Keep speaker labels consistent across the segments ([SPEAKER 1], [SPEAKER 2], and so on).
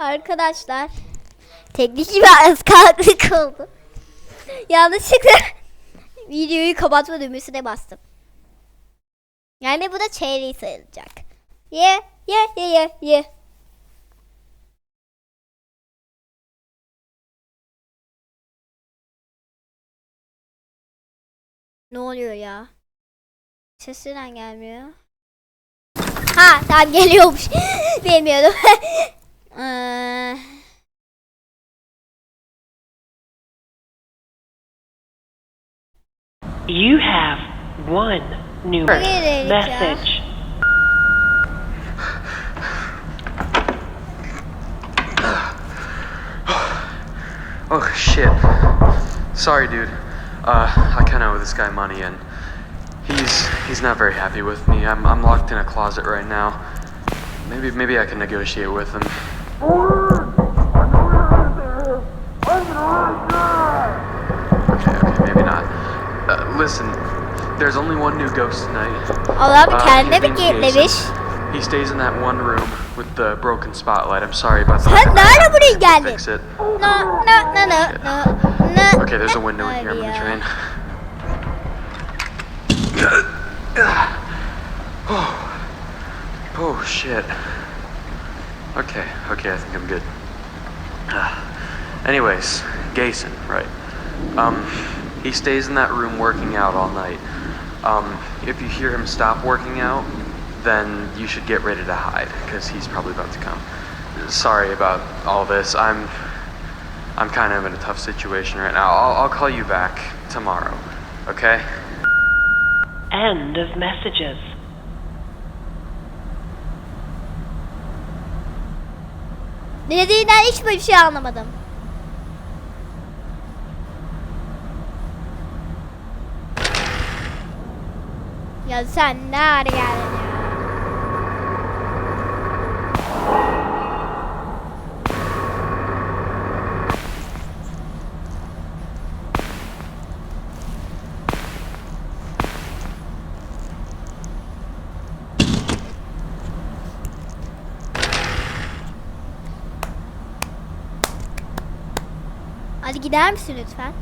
[SPEAKER 1] Arkadaşlar teknik bir ıskalaklık oldu. Yanlışlıkla videoyu kapatma düğmesine bastım. Yani bu da çeyreği sayılacak. Ye ye ye ye ye. Ne oluyor ya? Ses neden gelmiyor? Ha tamam geliyormuş. Bilmiyordum. Eee,
[SPEAKER 2] You have one new
[SPEAKER 1] Nereye
[SPEAKER 2] message.
[SPEAKER 3] Oh shit. Sorry, dude. Uh, I kind of owe this guy money, and he's he's not very happy with me. I'm I'm locked in a closet right now. Maybe maybe I can negotiate with him. Okay, okay, maybe not. Uh, listen, there's only one new ghost tonight.
[SPEAKER 1] Allah'ım
[SPEAKER 3] Uh,
[SPEAKER 1] kendine bir kilitlemiş.
[SPEAKER 3] He stays in that one room with the broken spotlight. I'm sorry about that.
[SPEAKER 1] Sen nerede buraya geldin?
[SPEAKER 3] Fix it.
[SPEAKER 1] No no no no no no.
[SPEAKER 3] Okay, there's a window in here. I'm gonna try and. Oh. Oh shit. Okay, okay, I think I'm good. Anyways, Gason, right? Um, he stays in that room working out all night. Um, if you hear him stop working out, then you should get ready to hide because he's probably about to come. Sorry about all this. I'm I'm kind of in a tough situation right now. I'll, I'll call you back tomorrow. Okay?
[SPEAKER 2] End of messages.
[SPEAKER 1] Ne dediğinden hiçbir şey anlamadım. Ya sen ne geldin ya? Hadi gider misin lütfen?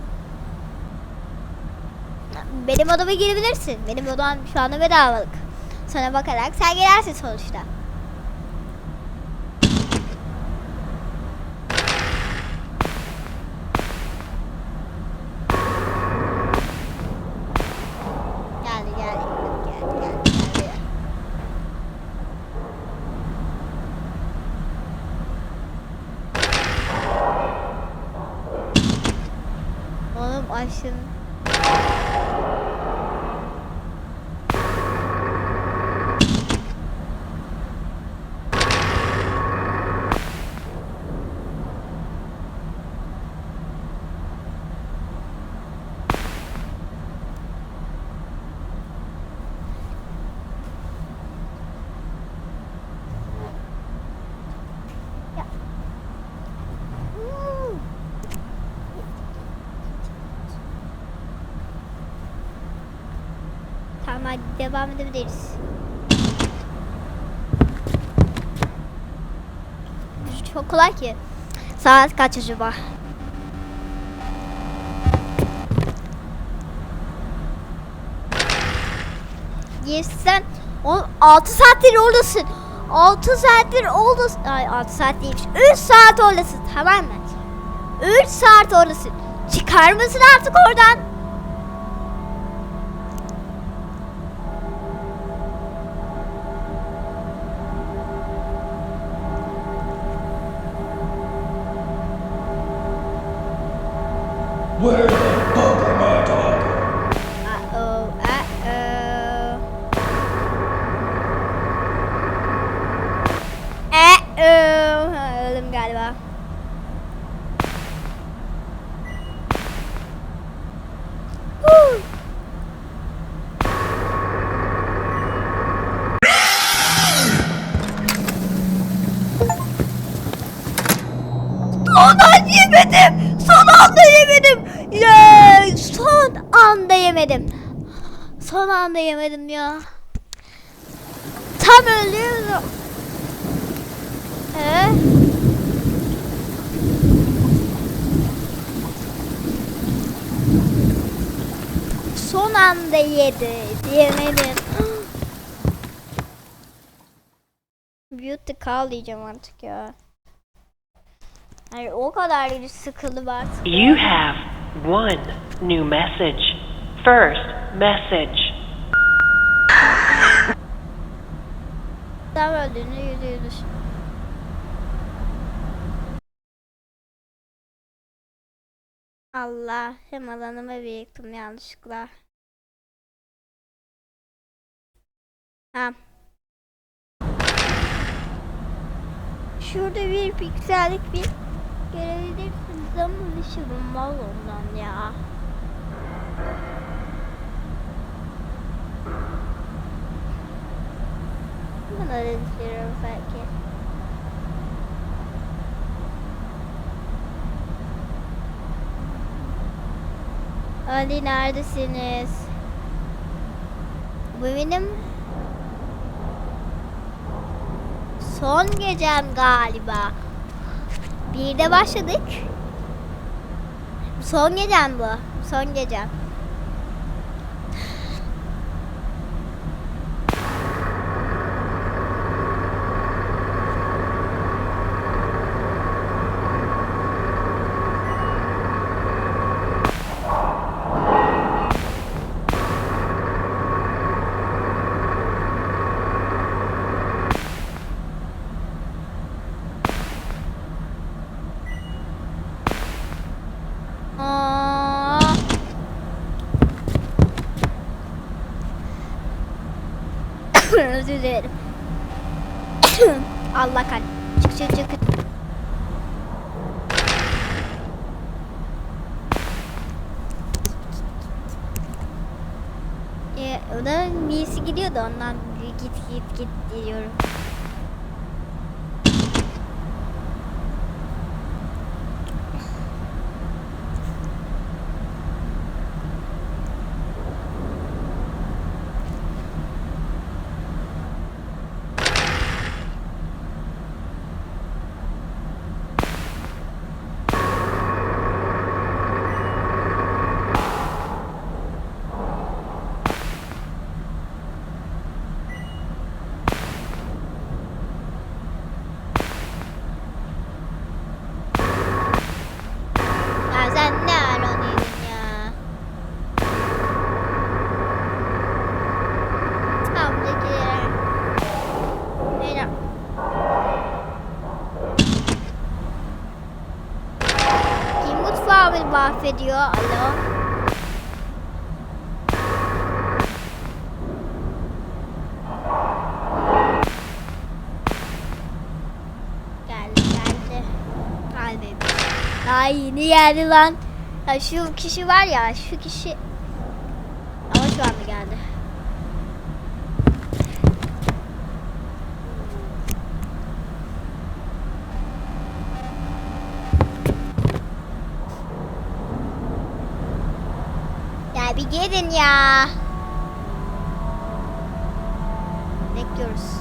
[SPEAKER 1] Benim odama girebilirsin. Benim odam şu anda bedavalık. Sana bakarak sen girersin sonuçta. Geldi geldi geldi geldi geldi. Oğlum hadi devam edebiliriz. Çok kolay ki. Saat kaç acaba? Yes, sen 6 saattir oradasın. 6 saattir oradasın. Ay 6 saat değilmiş. 3 saat oradasın tamam mı? 3 saat oradasın. Çıkar mısın artık oradan? yemedim. Ya son anda yemedim. Son anda yemedim ya. Tam öldürdüm. Ee? Son anda yedi. Yemedim. Beauty call diyeceğim artık ya. Hani o kadar bir sıkıldım artık.
[SPEAKER 2] You have one new message. First message.
[SPEAKER 1] Tam öldüğünü düşün. Allah hem alanımı biriktim yanlışlıkla. Ha. Şurada bir piksellik bir görebilirsiniz ama ışığım mal ondan ya. Buna da düşürüyorum belki. Ali neredesiniz? Bu benim son gecem galiba. Bir de başladık. Son gecem bu. Son gecem. Özür dilerim. Allah kal. Çık çık çık. Ee, ona birisi gidiyordu ondan git git git diyorum. Ya sen ne aranıyorsun ya? Tabletlere. Merhaba. Kim mutfağımı mahvediyor? Alo. Geldi geldi. Kalbim. Daha yeni geldi lan. Ya şu kişi var ya şu kişi. Ama şu anda geldi. Gelin ya. Bekliyoruz.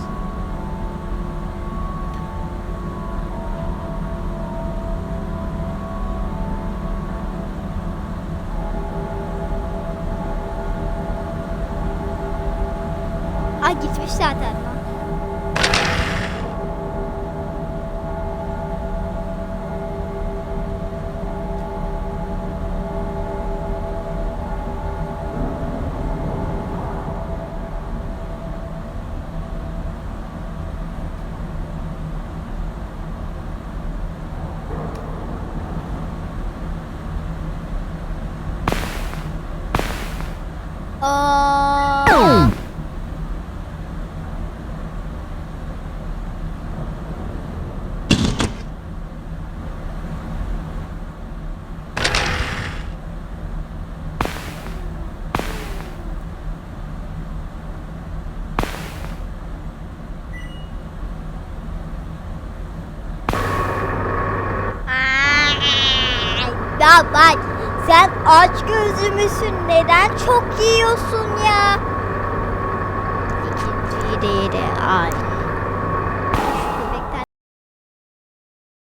[SPEAKER 1] Ay gitmiş zaten lan. Sen aç gözlü müsün? Neden çok yiyorsun ya? İkinciyi de yedi. Ay.